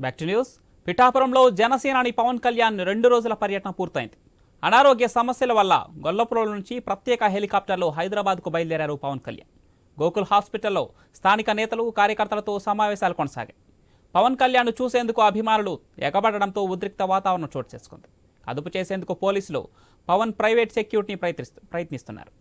Back to news. పిఠాపురంలో జనసేనాని పవన్ కళ్యాణ్ రెండు రోజుల పర్యటన పూర్తయింది. అనారోగ్య సమస్యల వల్ల గొల్లపురం నుంచి ప్రత్యేక హెలికాప్టర్లో హైదరాబాద్కు బయలుదేరారు పవన్ కళ్యాణ్. గోకుల్ హాస్పిటల్లో స్థానిక నేతలు కార్యకర్తలతో సమావేశాలు కొనసాగాయి. పవన్ కళ్యాణ్ చూసేందుకు అభిమానులు ఎగబడడంతో ఉద్రిక్త వాతావరణం చోటు చేసుకుంది. అదుపు చేసేందుకు పోలీసులు పవన్ ప్రైవేట్ సెక్యూరిటీని ప్రయత్నిస్తున్నారు.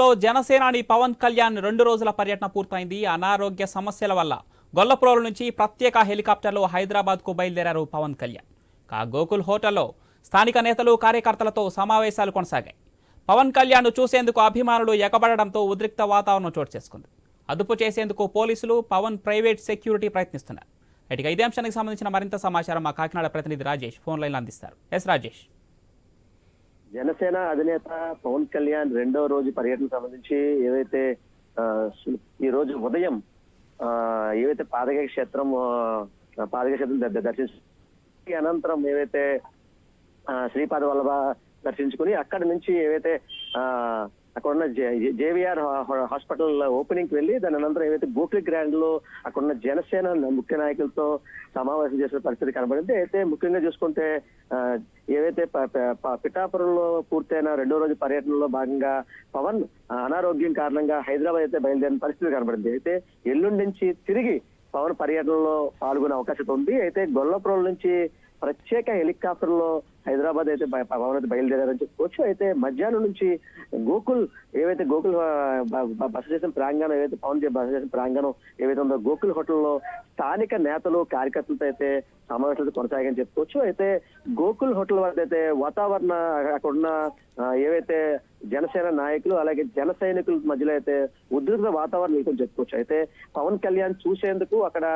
లో జనసేనాని పవన్ కళ్యాణ్ రెండు రోజుల పర్యటన పూర్తయింది. అనారోగ్య సమస్యల వల్ల గొల్లపురం నుంచి ప్రత్యేక హెలికాప్టర్లో హైదరాబాద్కు బయలుదేరారు పవన్ కళ్యాణ్. కా గోకుల్ హోటల్లో స్థానిక నేతలు కార్యకర్తలతో సమావేశాలు కొనసాగాయి. పవన్ కళ్యాణ్ చూసేందుకు అభిమానులు ఎగబడడంతో ఉద్రిక్త వాతావరణం చోటు చేసుకుంది. అదుపు చేసేందుకు పోలీసులు పవన్ ప్రైవేట్ సెక్యూరిటీ ప్రయత్నిస్తున్నారు. ఇటుక ఇదే అంశానికి సంబంధించిన మరింత సమాచారం మా కాకినాడ ప్రతినిధి రాజేష్ ఫోన్ లైన్లో అందిస్తారు. ఎస్ రాజేష్. జనసేన అధినేత పవన్ కళ్యాణ్ రెండో రోజు పర్యటన సంబంధించి ఏవైతే ఆ, ఈ రోజు ఉదయం ఆ, ఏవైతే పాదక క్షేత్రం ఆ, క్షేత్రం ద- దర్శించి అనంతరం ఏవైతే ఆ, శ్రీపాద వల్లభ దర్శించుకుని అక్కడి నుంచి ఏవైతే అక్కడున్న అక్కడ ఉన్న జేవిఆర్ హాస్పిటల్ ఓపెనింగ్కి వెళ్ళి దాని అనంతరం ఏవైతే గోకుల్ గ్రాండ్లో అక్కడున్న జనసేన ముఖ్య నాయకులతో సమావేశం చేసే పరిస్థితి కనబడింది అయితే ముఖ్యంగా చూసుకుంటే ఏవైతే పిఠాపురంలో పూర్తయిన రెండో రోజు పర్యటనలో భాగంగా పవన్ అనారోగ్యం కారణంగా హైదరాబాద్ అయితే బయలుదేరిన పరిస్థితి కనబడింది. అయితే ఎల్లుండి నుంచి తిరిగి పవన్ పర్యటనలో పాల్గొనే అవకాశం ఉంది. అయితే గొల్లపురం నుంచి ప్రత్యేక హెలికాప్టర్లో హైదరాబాద్ అయితే పవన్ అయితే బయలుదేరారని చెప్పుకోవచ్చు అయితే మధ్యాహ్నం నుంచి గోకుల్ ఏవైతే గోకుల్ బస చేసిన ప్రాంగణం ఏవైతే పవన్ బస చేసిన ప్రాంగణం ఏవైతే ఉందో గోకుల్ హోటల్లో స్థానిక నేతలు కార్యకర్తలతో అయితే సమావేశాలు కొనసాగని చెప్పుకోవచ్చు అయితే గోకుల్ హోటల్ వద్ద అయితే వాతావరణ అక్కడ ఉన్న ఏవైతే జనసేన నాయకులు అలాగే జన సైనికుల మధ్యలో అయితే ఉద్రిక్త వాతావరణం లేకుండా చెప్పుకోవచ్చు అయితే పవన్ కళ్యాణ్ చూసేందుకు అక్కడ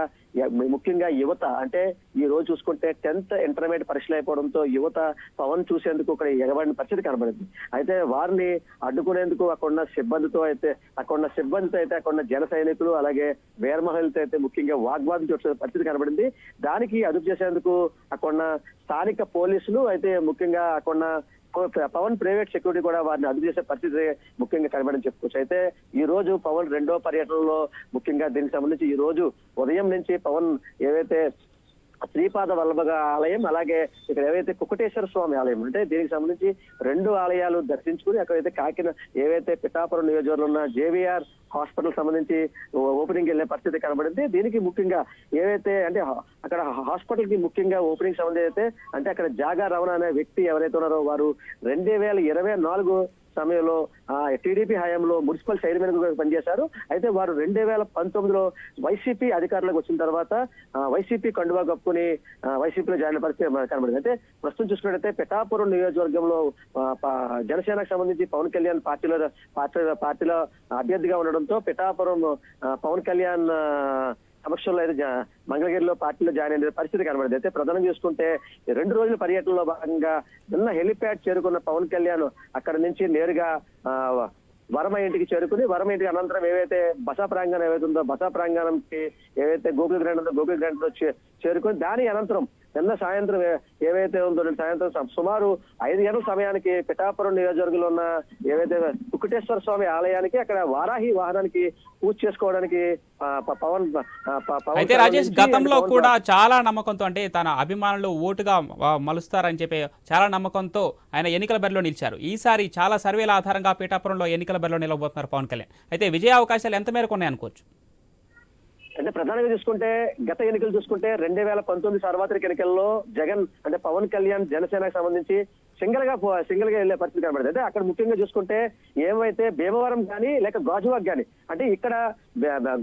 ముఖ్యంగా యువత అంటే ఈ రోజు చూసుకుంటే టెన్త్ ఇంటర్మీడియట్ పరీక్షలు అయిపోవడంతో యువత పవన్ చూసేందుకు అక్కడ ఎగబడిన పరిస్థితి కనబడింది. అయితే వారిని అడ్డుకునేందుకు అక్కడ ఉన్న సిబ్బందితో అయితే అక్కడ ఉన్న సిబ్బందితో అయితే అక్కడ ఉన్న జన సైనికులు అలాగే వీరమహిళతో అయితే ముఖ్యంగా వాగ్వాదం చూసే పరిస్థితి కనబడింది. దానికి అదుపు చేసేందుకు అక్కడ ఉన్న స్థానిక పోలీసులు అయితే ముఖ్యంగా అక్కడ ఉన్న పవన్ ప్రైవేట్ సెక్యూరిటీ కూడా వారిని అదుపు చేసే పరిస్థితి ముఖ్యంగా కనబడని చెప్పుకోవచ్చు. అయితే ఈ రోజు పవన్ రెండో పర్యటనలో ముఖ్యంగా దీనికి సంబంధించి ఈ రోజు ఉదయం నుంచి పవన్ ఏవైతే శ్రీపాద వల్లభ ఆలయం అలాగే ఇక్కడ ఏవైతే కుకటేశ్వర స్వామి ఆలయం అంటే దీనికి సంబంధించి రెండు ఆలయాలు దర్శించుకుని అక్కడైతే కాకిన ఏవైతే పిఠాపురం నియోజకవర్గంలో ఉన్న జేవిఆర్ హాస్పిటల్ సంబంధించి ఓపెనింగ్ వెళ్ళే పరిస్థితి కనబడింది. దీనికి ముఖ్యంగా ఏవైతే అంటే హా- అక్కడ హాస్పిటల్కి ముఖ్యంగా ఓపెనింగ్ సంబంధించి అయితే అంటే అక్కడ జాగా రమణ అనే వ్యక్తి ఎవరైతే ఉన్నారో వారు రెండు వేల ఇరవై నాలుగు సమయంలో ఆ టీడీపీ హయాంలో మున్సిపల్ చైర్మన్గా పనిచేశారు. అయితే వారు రెండు వేల పంతొమ్మిదిలో వైసీపీ అధికారంలోకి వచ్చిన తర్వాత ఆ, వైసీపీ కండువా కప్పుకుని వైసీపీలో జాయిన్ పరిస్థితి కనబడింది. అయితే ప్రస్తుతం చూసుకున్నట్టయితే పిఠాపురం నియోజకవర్గంలో జనసేనకు సంబంధించి పవన్ కళ్యాణ్ పార్టీలో పార్టీ పార్టీలో అభ్యర్థిగా ఉండడంతో పిఠాపురం పవన్ కళ్యాణ్ సమక్షంలో అయితే మంగళగిరిలో పార్టీలో జాయిన్ అయిన పరిస్థితి కనబడింది. అయితే ప్రధానం చూసుకుంటే రెండు రోజుల పర్యటనలో భాగంగా నిన్న హెలిప్యాడ్ చేరుకున్న పవన్ కళ్యాణ్ అక్కడ నుంచి నేరుగా ఆ, వరమ ఇంటికి చేరుకుని వరమ ఇంటికి అనంతరం ఏవైతే బసా ప్రాంగణం ఏవైతే ఉందో బసా ప్రాంగణంకి ఏవైతే గోకుల్ గ్రాండ్ ఉందో గోకుల్ గ్రాండ్లో చే- చేరుకుని దాని అనంతరం నిన్న సాయంత్రం ఏవైతే ఉందో సాయంత్రం సుమారు ఐదు గంటల సమయానికి పిఠాపురం నియోజకవర్గంలో ఉన్న ఏవైతే కుక్కటేశ్వర స్వామి ఆలయానికి అక్కడ వారాహి వాహనానికి పూజ చేసుకోవడానికి పవన్ అయితే రాజేష్ గతంలో కూడా చాలా నమ్మకంతో అంటే తన అభిమానులు ఓటుగా మలుస్తారని చెప్పి చాలా నమ్మకంతో ఆయన ఎన్నికల బరిలో నిలిచారు. ఈసారి చాలా సర్వేల ఆధారంగా పీఠాపురంలో ఎన్నికల బరిలో నిలవబోతున్నారు పవన్ కళ్యాణ్. అయితే విజయ అవకాశాలు ఎంత మేరకు ఉన్నాయి అనుకోవచ్చు అంటే ప్రధానంగా చూసుకుంటే గత ఎన్నికలు చూసుకుంటే రెండు వేల పంతొమ్మిది సార్వత్రిక ఎన్నికల్లో జగన్ అంటే పవన్ కళ్యాణ్ జనసేనకు సంబంధించి సింగిల్గా సింగిల్గా వెళ్ళే పరిస్థితి కనబడింది. అంటే అక్కడ ముఖ్యంగా చూసుకుంటే ఏవైతే భీమవరం కానీ లేక గాజువాక్ కానీ అంటే ఇక్కడ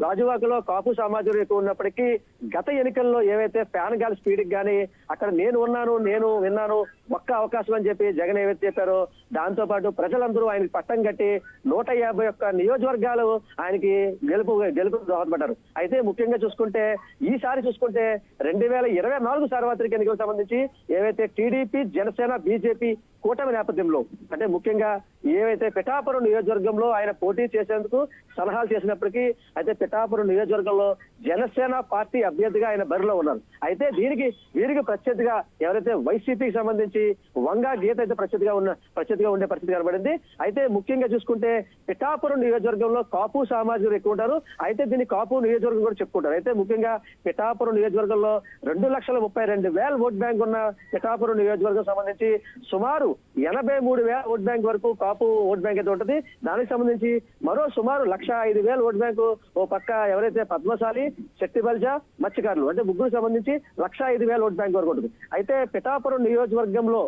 గాజువాక్లో కాపు సమాజం ఎక్కువ ఉన్నప్పటికీ గత ఎన్నికల్లో ఏవైతే ఫ్యాన్ గాలి స్పీడ్ కానీ అక్కడ నేను ఉన్నాను నేను విన్నాను ఒక్క అవకాశం అని చెప్పి జగన్ ఏవైతే చెప్పారో దాంతో పాటు ప్రజలందరూ ఆయనకి పట్టం కట్టి నూట యాభై ఒక్క నియోజకవర్గాలు ఆయనకి గెలుపు గెలుపు దోహదపడ్డారు. అయితే ముఖ్యంగా చూసుకుంటే ఈసారి చూసుకుంటే రెండు వేల ఇరవై నాలుగు సార్వత్రిక ఎన్నికలకు సంబంధించి ఏవైతే టీడీపీ జనసేన బీజేపీ కూటమి నేపథ్యంలో అంటే ముఖ్యంగా ఏవైతే పిఠాపురం నియోజకవర్గంలో ఆయన పోటీ చేసేందుకు సలహాలు చేసినప్పటికీ అయితే పిఠాపురం నియోజకవర్గంలో జనసేన పార్టీ అభ్యర్థిగా ఆయన బరిలో ఉన్నారు. అయితే దీనికి వీరికి ప్రత్యర్థిగా ఎవరైతే వైసీపీకి సంబంధించి వంగా గీత అయితే ప్రత్యర్థిగా ఉన్న ప్రత్యర్థిగా ఉండే పరిస్థితి కనబడింది. అయితే ముఖ్యంగా చూసుకుంటే పిఠాపురం నియోజకవర్గంలో కాపు సామాజికులు ఎక్కువ ఉంటారు. అయితే దీన్ని కాపు నియోజకవర్గం కూడా చెప్పుకుంటారు. అయితే ముఖ్యంగా పిఠాపురం నియోజకవర్గంలో రెండు లక్షల ముప్పై రెండు వేల ఓట్ బ్యాంక్ ఉన్న పిఠాపురం నియోజకవర్గం సంబంధించి సుమారు ఎనభై మూడు వేల ఓట్ బ్యాంక్ వరకు కాపు ఓట్ బ్యాంక్ అయితే ఉంటుంది. దానికి సంబంధించి మరో సుమారు లక్ష ఐదు వేల ఓట్ బ్యాంకు ఓ పక్క ఎవరైతే పద్మశాలి శక్తి బల్జ మత్స్యకారులు అంటే ముగ్గురు సంబంధించి లక్ష ఐదు వేల ఓట్ బ్యాంక్ వరకు ఉంటుంది. అయితే పిఠాపురం నియోజకవర్గంలో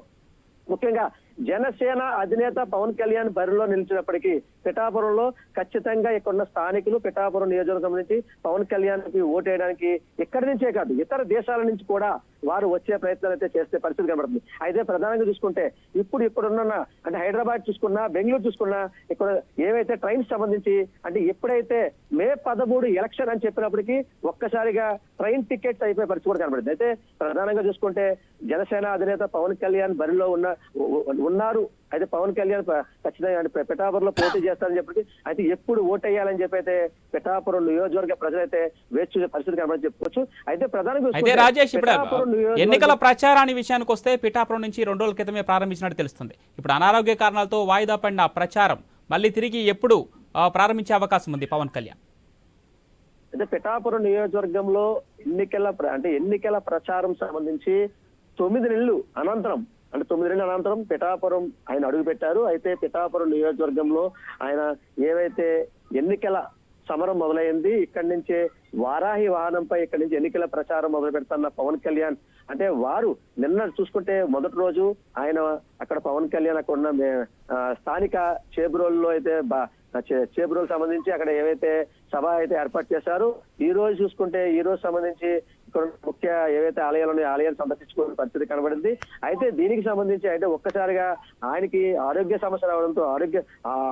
ముఖ్యంగా జనసేన అధినేత పవన్ కళ్యాణ్ బరిలో నిలిచినప్పటికీ పిఠాపురంలో ఖచ్చితంగా ఇక్కడ ఉన్న స్థానికులు పిఠాపురం నియోజకవర్గం నుంచి పవన్ కళ్యాణ్కి ఓటేయడానికి ఇక్కడి నుంచే కాదు ఇతర దేశాల నుంచి కూడా వారు వచ్చే ప్రయత్నాలు అయితే చేసే పరిస్థితి కనబడుతుంది. అయితే ప్రధానంగా చూసుకుంటే ఇప్పుడు ఇక్కడున్న అంటే హైదరాబాద్ చూసుకున్నా బెంగళూరు చూసుకున్నా ఇక్కడ ఏవైతే ట్రైన్స్ సంబంధించి అంటే ఎప్పుడైతే మే పదమూడు ఎలక్షన్ అని చెప్పినప్పటికీ ఒక్కసారిగా ట్రైన్ టికెట్స్ అయిపోయే పరిస్థితి కూడా కనబడింది అయితే ప్రధానంగా చూసుకుంటే జనసేన అధినేత పవన్ కళ్యాణ్ బరిలో ఉన్న ఉన్నారు. అయితే పవన్ కళ్యాణ్ ఖచ్చితంగా అంటే పి- పిఠాపురంలో పోటీ చేస్తారని చెప్పి అయితే ఎప్పుడు ఓటేయాలని చెప్పి అయితే పిఠాపురం నియోజకవర్గ ప్రజలైతే వేచి చూసే పరిస్థితి కనబడి చెప్పుకోవచ్చు. అయితే ప్రధానంగా అయితే రాజేష్ ఇప్పుడు పిఠాపురం ఎన్నికల ప్రచారాన్ని విషయానికి వస్తే పిఠాపురం నుంచి రెండు రోజుల క్రితమే ప్రారంభించినట్టు తెలుస్తుంది. ఇప్పుడు అనారోగ్య కారణాలతో వాయిదా పడిన ప్రచారం మళ్ళీ తిరిగి ఎప్పుడు ప్రారంభించే అవకాశం ఉంది పవన్ కళ్యాణ్. అయితే పిఠాపురం నియోజకవర్గంలో ఎన్నికల అంటే ఎన్నికల ప్రచారం సంబంధించి తొమ్మిది నెలలు అనంతరం అంటే తొమ్మిది అనంతరం పిఠాపురం ఆయన అడుగు పెట్టారు. అయితే పిఠాపురం నియోజకవర్గంలో ఆయన ఏవైతే ఎన్నికల సమరం మొదలైంది ఇక్కడి నుంచే వారాహి వాహనంపై ఇక్కడి నుంచి ఎన్నికల ప్రచారం మొదలు పెడుతున్న పవన్ కళ్యాణ్. అంటే వారు నిన్న చూసుకుంటే మొదటి రోజు ఆయన అక్కడ పవన్ కళ్యాణ్ అక్కడ ఉన్న ఆ, స్థానిక చేబ్రోల్లో అయితే బా- చే- చేబ్రోల్ సంబంధించి అక్కడ ఏవైతే సభ అయితే ఏర్పాటు చేశారు. ఈ రోజు చూసుకుంటే ఈ రోజు సంబంధించి ఇక్కడ ముఖ్య ఏవైతే ఆలయాలు ఉన్నాయో ఆలయాలు సందర్శించుకునే పరిస్థితి కనబడింది. అయితే దీనికి సంబంధించి అయితే ఒక్కసారిగా ఆయనకి ఆరోగ్య సమస్య రావడంతో ఆరోగ్య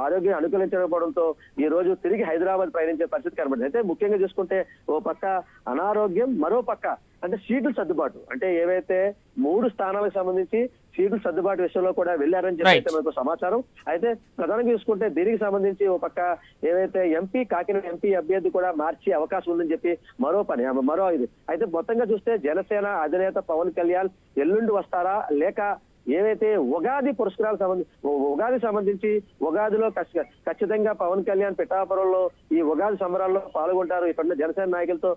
ఆరోగ్యం అనుకూలించకపోవడంతో ఈ రోజు తిరిగి హైదరాబాద్ ప్రయాణించే పరిస్థితి కనబడింది. అయితే ముఖ్యంగా చూసుకుంటే ఓ పక్క అనారోగ్యం మరో పక్క అంటే సీట్లు సర్దుబాటు. అంటే ఏవైతే మూడు స్థానాలకు సంబంధించి సీట్లు సర్దుబాటు విషయంలో కూడా వెళ్ళారని చెప్పి. అయితే మనకు సమాచారం. అయితే ప్రధానంగా చూసుకుంటే దీనికి సంబంధించి ఓ పక్క ఏవైతే ఎంపీ కాకినాడ ఎంపీ అభ్యర్థి కూడా మార్చే అవకాశం ఉందని చెప్పి మరో పని మరో ఇది. అయితే మొత్తంగా చూస్తే జనసేన అధినేత పవన్ కళ్యాణ్ ఎల్లుండి వస్తారా? లేక ఏవైతే ఉగాది పురస్కారాలు సంబంధించి ఉగాది సంబంధించి ఉగాదిలో ఖచ్చి- ఖచ్చితంగా పవన్ కళ్యాణ్ పిఠాపురంలో ఈ ఉగాది సంబరాల్లో పాల్గొంటారు. ఇక్కడ జనసేన నాయకులతో